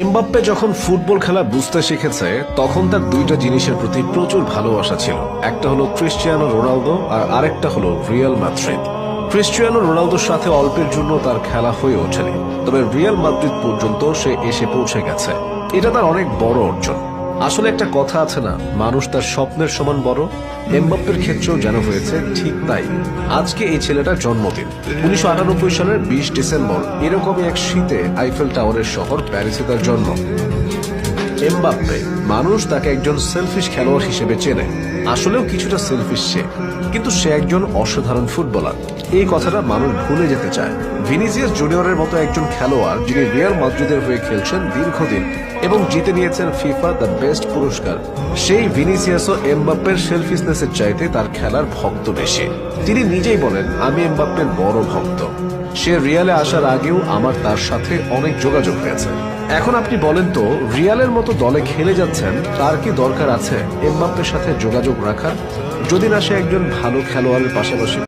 Mbappe যখন football খেলা বুঝতে শিখেছে, তখন তার দুইটা জিনিসের প্রতি প্রচুর ভালোবাসা ছিল। একটা হলো ক্রিস্টিয়ানো রোনালদো আর আরেকটা হলো রিয়াল মাদ্রিদ। ক্রিস্টিয়ানো রোনালদোর সাথে অল্পের জন্য তার খেলা হয়ে ওঠেনি, তবে রিয়াল মাদ্রিদ পর্যন্ত সে এসে পৌঁছে গেছে। এটা তার অনেক বড় অর্জন। আসলে একটা কথা আছে না, মানুষ তার স্বপ্নের সমান বড়, এমবাপ্পের ক্ষেত্রেও যেন হয়েছে ঠিক তাই। আজকে এই ছেলেটার জন্মদিন, উনিশশো আটানব্বই সালের বিশ ডিসেম্বর, এরকমই এক শীতে আইফেল টাওয়ারের শহর প্যারিসে তার জন্ম। এমবাপ্পে, মানুষ তাকে একজন সেলফিশ খেলোয়াড় হিসেবে চেনে। আসলেও কিছুটা সেলফিশ সে, কিন্তু সে একজন অসাধারণ ফুটবলার। এই কথাটা মানুষ ভুলে যেতে চায়। ভিনিসিয়াস জুনিয়রের মতো একজন খেলোয়াড় যিনি রিয়াল মাদ্রিদের হয়ে খেলছেন দীর্ঘদিন এবং জিতে নিয়েছেন ফিফা দ্য বেস্ট পুরস্কার। সেই ভিনিসিয়াসও এমবাপ্পের সেলফিসনেসের চাইতে তার খেলার ভক্ত বেশি। তিনি নিজেই বলেন, আমি এমবাপ্পের বড় ভক্ত। সে রিয়ালে আসার আগেও আমার তার সাথে অনেক যোগাযোগ হয়েছে। এখন আপনি বলেন তো, রিয়ালের মতো দলে খেলে যাচ্ছেন, তার কি দরকার আছে? এমবাপ্পের সাথে যোগাযোগ রাখার? যদি না সে একজন ভালো খেলোয়াড়ের পাশাপাশি